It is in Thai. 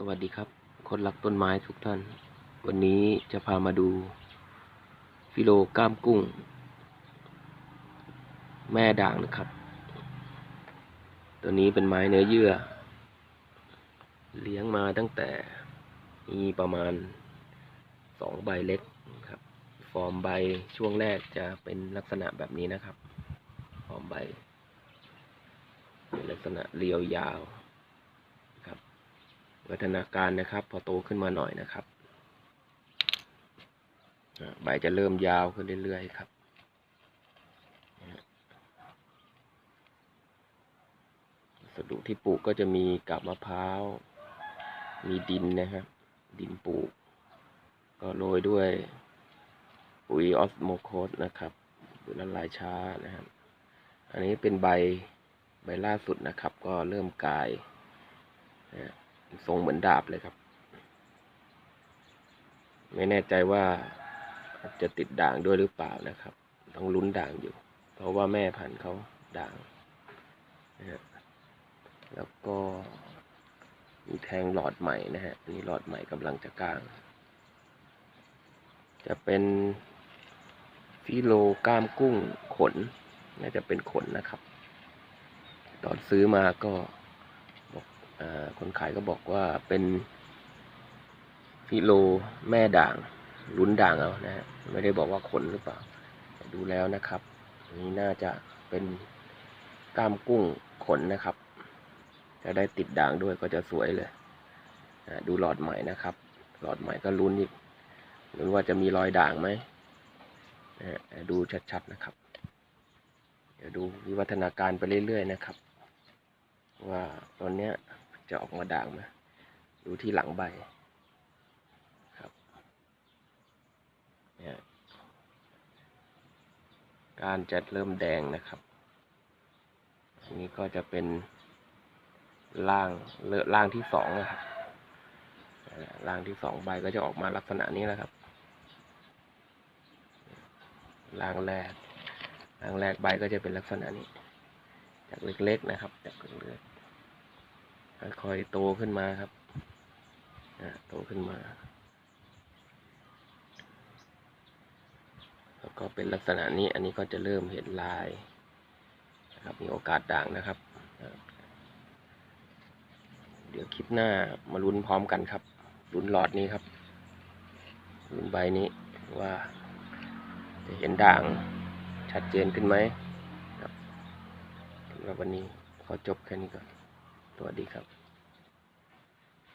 สวัสดีครับ คนรักต้นไม้ทุกท่าน วันนี้จะพามาดูฟิโลก้ามกุ้ง แม่ด่างนะครับ ตัวนี้เป็นไม้เนื้อเยื่อ เลี้ยงมาตั้งแต่มีประมาณสองใบเล็กครับ ฟอร์มใบช่วงแรกจะเป็นลักษณะแบบนี้นะครับ ฟอร์มใบ เป็นลักษณะเรียวยาว วัฒนาการนะครับ พอโตขึ้นมาหน่อยนะครับใบจะเริ่มยาวขึ้นเรื่อยๆครับสดุที่ปลูกก็จะมีกับมะพร้าว มีดินนะครับ ดินปลูก ก็โรยด้วยปุ๋ยออสโมโคสนะครับปุ๋ยละลายช้านะครับ อันนี้เป็นใบใบล่าสุดนะครับ ก็เริ่มกายนะ ทรงเหมือนดาบเลยครับ ไม่แน่ใจว่าจะติดด่างด้วยหรือเปล่านะครับ ต้องลุ้นด่างอยู่ เพราะว่าแม่พันธุ์เขาด่างนะฮะแล้วก็มีแทงหลอดใหม่นะฮะนนี้หลอดใหม่กำลังจะกลาง จะเป็นฟิโลก้ามกุ้งขน น่าจะเป็นขนนะครับ ตอนซื้อมาก็ คนขายก็บอกว่าเป็นฟิโลแม่ด่างลุ้นด่างเอานะฮะไม่ได้บอกว่าขนหรือเปล่า ดูแล้วนะครับนนี้น่าจะเป็นกล้ามกุ้งขนนะครับ จะได้ติดด่างด้วยก็จะสวยเลยดูหลอดใหม่นะครับ หลอดใหม่ก็ลุ้นอีกลุ้นว่าจะมีรอยด่างไหมดูชัดๆนะครับ เดี๋ยวดูวิวัฒนาการไปเรื่อยๆนะครับ ว่าตอนเนี้ย จะออกมาด่างไหมดูที่หลังใบครับเนี่ยการจะเริ่มแดงนะครับ อันนี้ก็จะเป็นล่างเลอล่างที่สองนะครับล่างที่สองใบก็จะออกมาลักษณะนี้แหละครับล่างแรกล่างแรกใบก็จะเป็นลักษณะนี้ จากเล็กๆนะครับ จากเล็กๆ ค่อยๆโตขึ้นมาครับโตขึ้นมา แล้วก็เป็นลักษณะนี้อันนี้ก็จะเริ่มเห็นลายนะครับมีโอกาสด่างนะครับ เดี๋ยวคลิปหน้ามาลุ้นพร้อมกันครับลุ้นหลอดนี้ครับลุ้นใบนี้ว่าจะเห็นด่างชัดเจนขึ้นไหมสำหรับวันนี้ขอจบแค่นี้ก่อน สวัสดีครับ